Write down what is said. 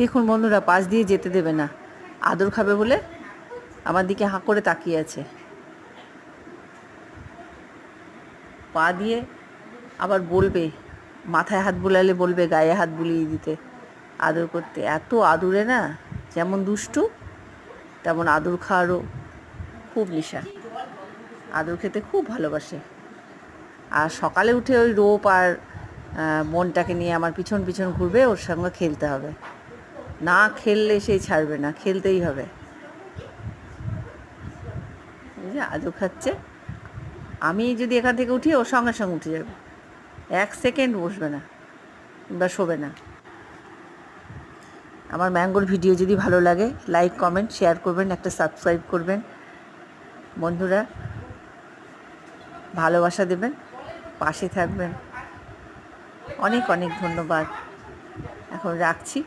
দেখুন বন্ধুরা, পাশ দিয়ে যেতে দেবে না। আদর খাবে বলে আমার দিকে হাঁ করে তাকিয়ে আছে। পা দিয়ে আবার বলবে, মাথায় হাত বুলালে বলবে, গায়ে হাত বুলিয়ে দিতে। আদর করতে এত আদুরে না, যেমন দুষ্টু, তেমন আদর খাওয়ারও খুব নেশা। আদর খেতে খুব ভালোবাসে। আর সকালে উঠে ওই রোপ আর মনটাকে নিয়ে আমার পিছন পিছন ঘুরবে, ওর সঙ্গে খেলতে হবে। না খেললে সেই ছাড়বে না, খেলতেই হবে। যে আদর খাচ্ছে। আমি যদি এখান থেকে উঠি ওর সঙ্গে সঙ্গে উঠে যাবে। এক সেকেন্ড বসবে না কিংবা শোবে না। আমার ম্যাঙ্গোর ভিডিও যদি ভালো লাগে, লাইক, কমেন্ট, শেয়ার করবেন, একটা সাবস্ক্রাইব করবেন। বন্ধুরা, ভালোবাসা দেবেন, পাশে থাকবেন। অনেক অনেক ধন্যবাদ। এখন রাখছি।